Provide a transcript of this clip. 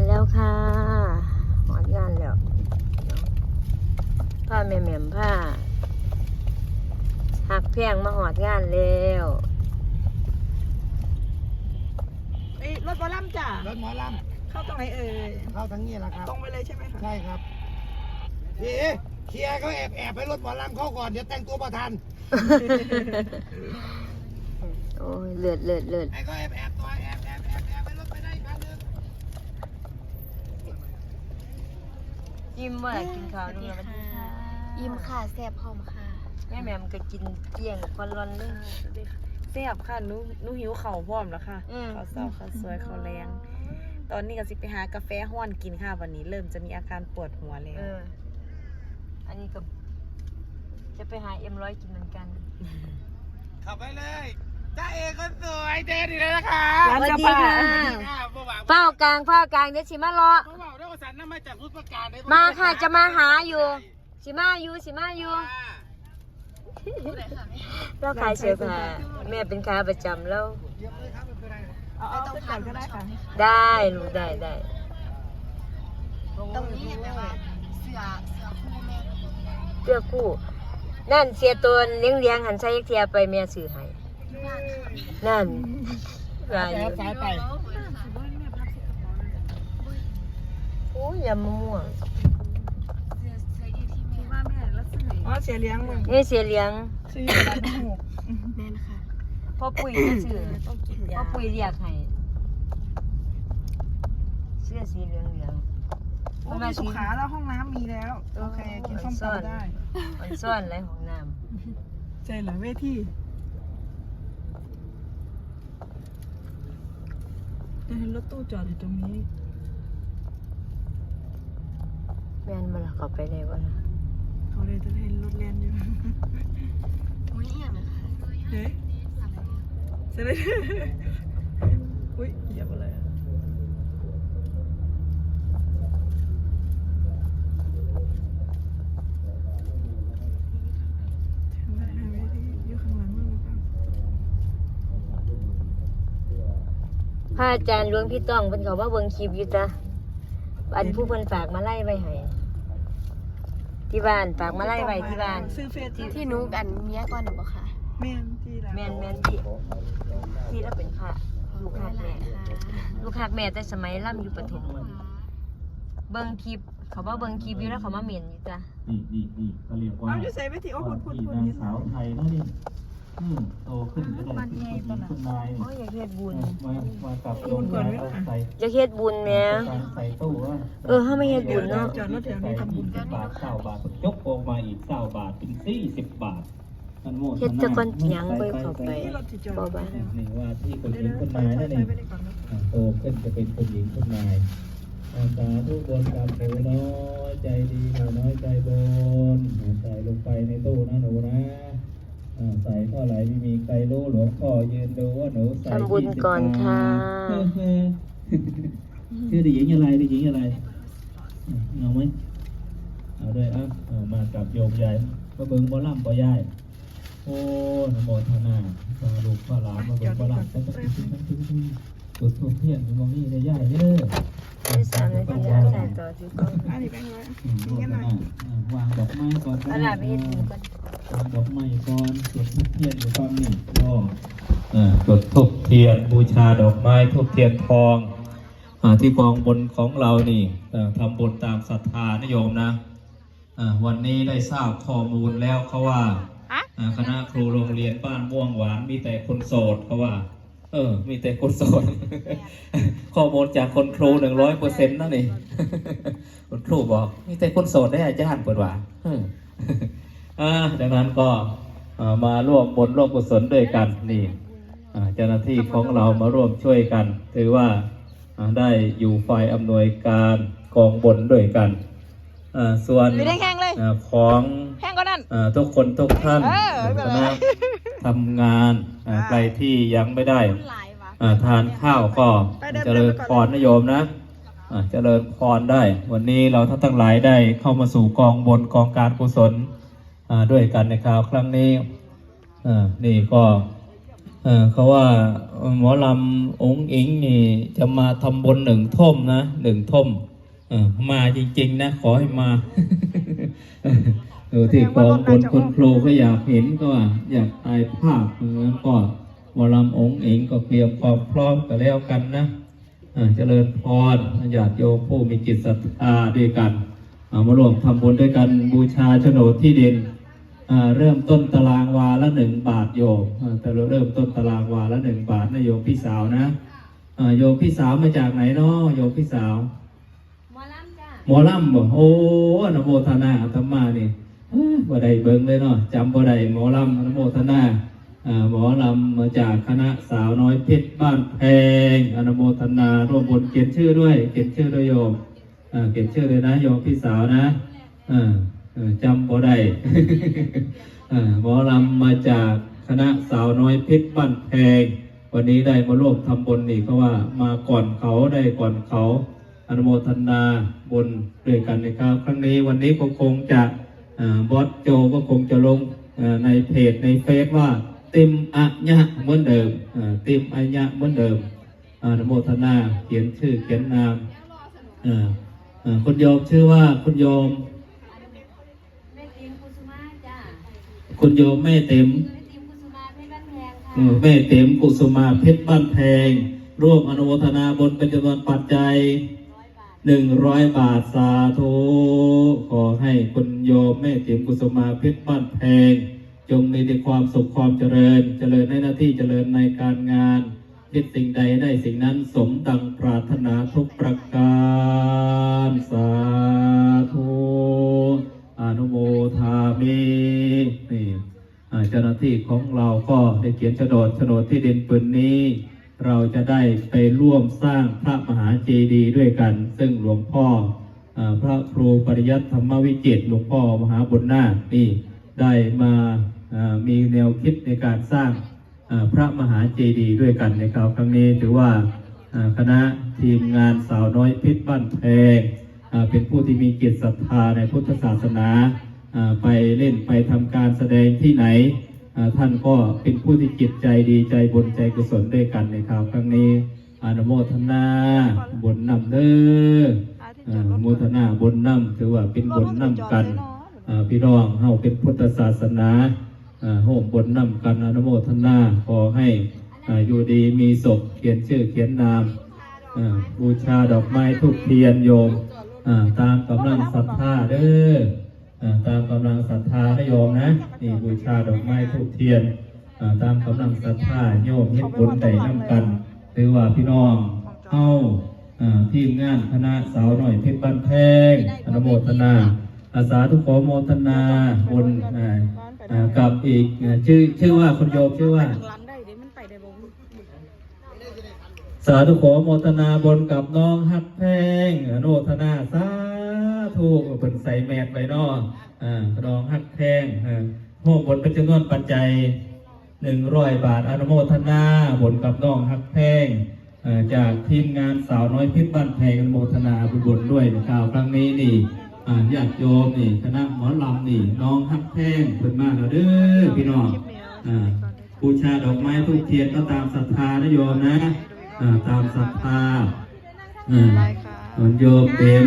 านแล้วค่ะหอดงานแล้วผ้าแม่แหม่มผ้าหักแพงมาหอดงานแล้วเอ้ยรถบอลลัมจ้ะรถหมอลเข้าตรงไหนเอ่ยำเข้าทั้งนี้แหละครับ ตรงไปเลยใช่ไหมคะใช่ครับพี่เอ๋เคลียร์เขาแอบแอบไปรถหมอลำเข้าก่อน เดี๋ยวแต่งตัวประทัน โอ้ยเลือดเลือดเลือด ไอ้ก็แอบแอบตัวแอบแอบแอบแอบไปรถไปได้คันหนึง ยิ้มว่ากินข้าวนู่นแล้วมันกินข้าวยิ้มค่ะแซ่บพร้อมค่ะ แม่แหม่มก็กินเกลี้ยงควันร้อนเลยเสียบค่ะหนูหนูหิวเข่าวพร้อมแล้วค่ะอืมข้าวเศร้าข้าวสวยข้าวแรง ตอนนี้ก็สิไปหากาแฟห้อนกินค่ะวันนี้ เริ่มจะมีอาการปวดหัวแล้วเอออันนี้ก็จะไปหาเอ็มร้อยกินเหมือนกัน ขับไปเลย จ้าเอ๋คนสวยเดนอีกแล้วนะคะร้านสวักาสดีแฟค่ะเมื่อวานเฝ้ากลางเฝ้ากลางเดี๋ยวสิมารอเขาบอกด้วยว่าสันน่ามาจากพุทธประการได้มาค่ะจะมาหาอยู่สิมาอยู่สิมาอยู่เราขายเสื้อผ้าแม่เป็นค้าประจำแล้วเดี๋ยวเลยครับไม่เป็นไรครับเอาเอาไปก่อนก็ได้ค่ะได้หนูได้ได้ตรงนี้แบบว่าเสือเสือคู่แม่เสื้อคู่นั่นเสียตัวเลี้ยงเลี้ยงๆหันใช้เทียไปแม่ซื้อให้ นั่นว่าอยู่สายไปโอ้ยยำมะม่วงเสือเสืออยู่ที่แม่ว่าแม่แล้วซื้ออ๋อเสียเลี้ยงมึงนี่เสียเลี้ยงซื้อร้านหมูแม่นค่ะพ่อปุ๋ยก็ซื้อต้องกินพ่ยาอปุ๋ยเรียกให้เสื้อสีเหลืองเหลืองโอ้มีสุขาแล้วห้องน้ำมีแล้ว โอเค กินส้มตำได้ๆมันซ่อนไรของน้ใจเหรอเวที จะเห็นรถตู้จอดอยู่ตรงนี้ำแม่นมันเข้าไปได้บ่ล่ะเขาเลยจะเห็นรถแลนอยู่อุ้ยเอี่ยมนะคะเฮ้ยเสร็จเลยอุ้ยเหยียบอะไรอะทำไมหาเวทีอยู่ข้างหลังมั้งหรือเปล่า พ ระอาจารย์หลวงพี่ต้องเพิ่นเขาว่าเบิ่งคลิปอยู่จ้ะอันผู้เพิ่นฝากมาไล่ไว้ให้ที่บ้านฝากมาไล่ไว้ที่บ้าน ซื้อเฟซที่ที่หนูกันเมียก่อนหนูบอกค่ะแม่นที่ร้านแม่นแม่นที่ที่เราเป็นพระลูกขอบหักคุณหแม่ลายๆค่ะลูกหักแม่แต่สมัยล่ำอยู่ปฐมเบิ่งคลิปเขาว่าเบิ่งคลิปอยู่แล้วเขามาเมียนอยู่จ้ะนี่นี่นี่ก็เรียกว่าเอาอยู่ใส่เวทีโอ้พูดพูดที่พูดนางนิดหน่สาอวยไทยนะนี่ อืมโตขึ้นก็ได้เป็นผู้หญิงคุณนายโอ้ยอยากเฮ็ดบุญมามากับโรงงานเอาใส่อยากเฮ็ดบุญแหม่การใส่ตู้ว่าเออถ้าไม่เฮ็ดบุญเนาะจอดรถแถวนี้ทำบุญสิบบาทเก้าบาทยกออกมาอีกเก้าบาทเป็นสี่สิบบาทมันโมเฮ็ดแตะก่อนหยังไปเข้าไปที่รถที่จอดบ่บ่านี่ว่าที่คุณเดี๋หยวญิงเดี๋ยวคุณใส่นายใส่นั่นเองไปได้ก่อนนะอ่าโตขึ้นจะเป็นคุณหญิงคุณนายอาสาทุกบนกับหนูน้อยใจดีหนูน้อยใจบนใส่ลงไปในตู้นะหนูนะอ่า ใส่เท่าไหร่ไม่มีใครรู้หลวงพ่อยืนดูว่าหนูใส่ทำบุญก่อนค่ะ ชื่อเด็กหญิงอะไรเด็กหญิงอะไรอะเอาไหมเอาด้วยอะเอามากับโยมใหญ่มาเบิ่งบ่ล่ำบ่ยายโอ้นโมทนามาลูกมาหลานมาเบิ่งบ่ล่ำแต่ก็จุดทูบเทียนอยู่ตรงนี้ได้ยายเด้อได้สามนาทีแล้วถ่ายต่อที่กล้องอันนี้แบงค์ร้อยอืมโมทนาอ่าวางดอกไม้ก่อนก็เอาได้ล่ะไปเฮ็ดบุญก่อนวาง ดอกไม้ก่อนจุดทูบเทียนอยู่ตอนนี้โยมอ่าจุดทูบเทียนบูชาดอกไม้ทูบเทียนทองอ่าที่กองบนของเรานี่เอ่อทำบุญตามศรัทธานะโยมนะอ่าวันนี้ได้ทราบข้อมูลแล้วเขาว่าอ่าคณะครูโรงเรียนบ้านม่วงหวานมีแต่คนโสดเขาว่า เออ มีแต่คนโสด ข้อมูลจากคนครูหนึ่งร้อยเปอร์เซ็นต์นั่นเองคุณครูบอก มีแต่คนโสดได้อาจารย์เปิดว่าเอออ่า ดังนั้นก็อ่ามาร่วมบุญร่วมกุศลด้วยกันนี่อ่าเจ้าหน้าที่ของเรามาร่วมช่วยกัน ถือว่าอ่าได้อยู่ฝ่ายอำนวยการกองบนด้วยกันอ่าส่วนหรือแห้งๆเลยอ่าของแห้งก็นั่นอ่าทุกคนทุกท่านเออไม่เป็นคไรณะทำงานอ่าใครที่ยังไม่ได้หลายวะอ่าทานข้าวก็ไปเดินเจริญไปก่อนพรนะโยมนะอ่าเจริญพรได้ วันนี้เราทั้งทั้งหลายได้เข้ามาสู่กองบนกองการกุศลอ่า ด้วยกันในคราวครั้งนี้นี่ก็เขาว่าหมอลำองค์อิงนี่จะมาทำบนหนึ่งท่มนะหนึ่งท่มเออมาจริงๆนะ ขอให้มาเออที่กองบนคนโครูก็อยากเห็นก็ว่าอยากถ่ายภาพเออก็หมอลำองค์อิงก็เตรียมความพร้อมกันแล้วกันนะเจริญพรญาติโยมผู้มีจิตศรัทธาด้วยกัน มาร่วมทำบุญด้วยกันบูชาโฉนดที่ดิน เริ่มต้นตารางวาละหนึ่งบาทโยมอ่าแต่เราเริ่มต้นตารางวาละหนึ่งบาทนะโยมพี่สาวนะอ่าโยมพี่สาวมาจากไหนเนาะโยมพี่สาวหมอลำจ้าหมอลำบ่โอ้อนุโมทนาธรรมานี่เอ้อบ่ได้เบิ่งเลยเนาะจำบ่ได้หมอลำอนุโมทนาอ่าหมอลำมาจากคณะสาวน้อยเพชรบ้านแพงอนุโมทนาร่วมบุญเขียนชื่อด้วยเขียนชื่อด้วยโยมอ่าเขียนชื่อเลยนะโยมพี่สาวนะอ่าเออ จำบ่ได้หมอลำมาจากคณะสาวน้อยเพชรบ้านแพง วันนี้ได้มาร่วมทำบุญนี่ก็ว่ามาก่อนเขาได้ก่อนเขาอนุโมทนาบุญด้วยกันนะครับ ครั้งนี้วันนี้ก็คงจะบอสโจก็คงจะลงในเพจในเฟซว่าติมอัญญะเหมือนเดิมอ่าติมอัญญะเหมือนเดิมอนุโมทนาเขียนชื่อเขียนนามอ่าอ่าคุณโยมชื่อว่าคุณโยม แม่ติมกุสุมาจ้า คุณโยมแม่เต็มแม่ติมกุสุมาเพชรบ้านแพงค่ะเออแม่เต็มกุสุมาเพชรบ้านแพง ร่วมอนุโมทนาบุญเป็นจำนวนปัจจัยหนึ่งร้อยบาทสาธุขอให้คุณโยมแม่ติ๋มกุสมาเพชรบ้านแพง จงมีแต่ความสุขความเจริญ เจริญในหน้าที่เจริญในการงานคิดสิ่งใดได้สิ่งนั้นสมดังปรารถนาทุกประการสาธุอนุโมทามิ นี่เจ้าหน้าที่ของเราก็ได้เขียนโฉนดโฉนดที่ดินปืนนี้ เราจะได้ไปร่วมสร้างพระมหาเจดีย์ด้วยกัน ซึ่งหลวงพ่อพระครูปริยัติธรรมวิจิตหลวงพ่อมหาบุญนาคนี่ได้มามีแนวคิดในการสร้างพระมหาเจดีย์ด้วยกันในคราวครั้งนี้ถือว่าคณะทีมงานสาวน้อยเพชรบ้านแพงเป็นผู้ที่มีจิตศรัทธาในพุทธศาสนา ไปเล่นไปทำการแสดงที่ไหน ท่านก็เป็นผู้ที่จิตใจดีใจบุญใจกุศลด้วยกันในคราวครั้งนี้อนุโมทนาบุญนำเด้ออนุโมทนาบุญนำถือว่าเป็นบุญนำกันพี่น้องเฮาเป็นพุทธศาสนาอ่าโฮมบุญนำกันอนุโมทนาขอให้อ่าอยู่ดีมีศพเขียนชื่อเขียนนามบูชาดอกไม้ทุกเทียนโยมตามกำลังศรัทธาเด้อ ตามกำลังศรัทธานะโยมนะนี่บูชาดอกไม้ทูบเทียนตามกำลังศรัทธาโยมเฮ็ดบุญใดน้ำกันถือว่าพี่น้องเฮาอ่าทีมงานคณะสาวหน่อยเพชรบ้านแพงอนุโมทนา อาสาธุขโมทนาบุญอ่าอ่ากับอีกชื่อชื่อว่าคุณโยมชื่อว่าสาธุขอโมทนาบนกับน้องฮักแพงอนุโมทนาสา ธุเพิ่นใส่แมสไปเนาะอ่าน้องฮักแพงอ่าโฮมบนเป็นจำนวนปัจจัยหนึ่งร้อยบาทอนุโมทนาบนกับน้องฮักแพงอ่าจากทีมงานสาวน้อยเพชรบ้านแพงอนุโมทนาบุญบุญด้วยนะครับครั้งนี้นี่อ่าญาติโยมนี่คณะหมอลำนี่น้องฮักแพงเพิ่นมาแล้วเด้อพี่น้องอ่าบูชาดอกไม้ทูกเทียนก็ตามศรัทธานะโยมนะอ่าตามศรัทธาอ่าส่วนโยมเต็ม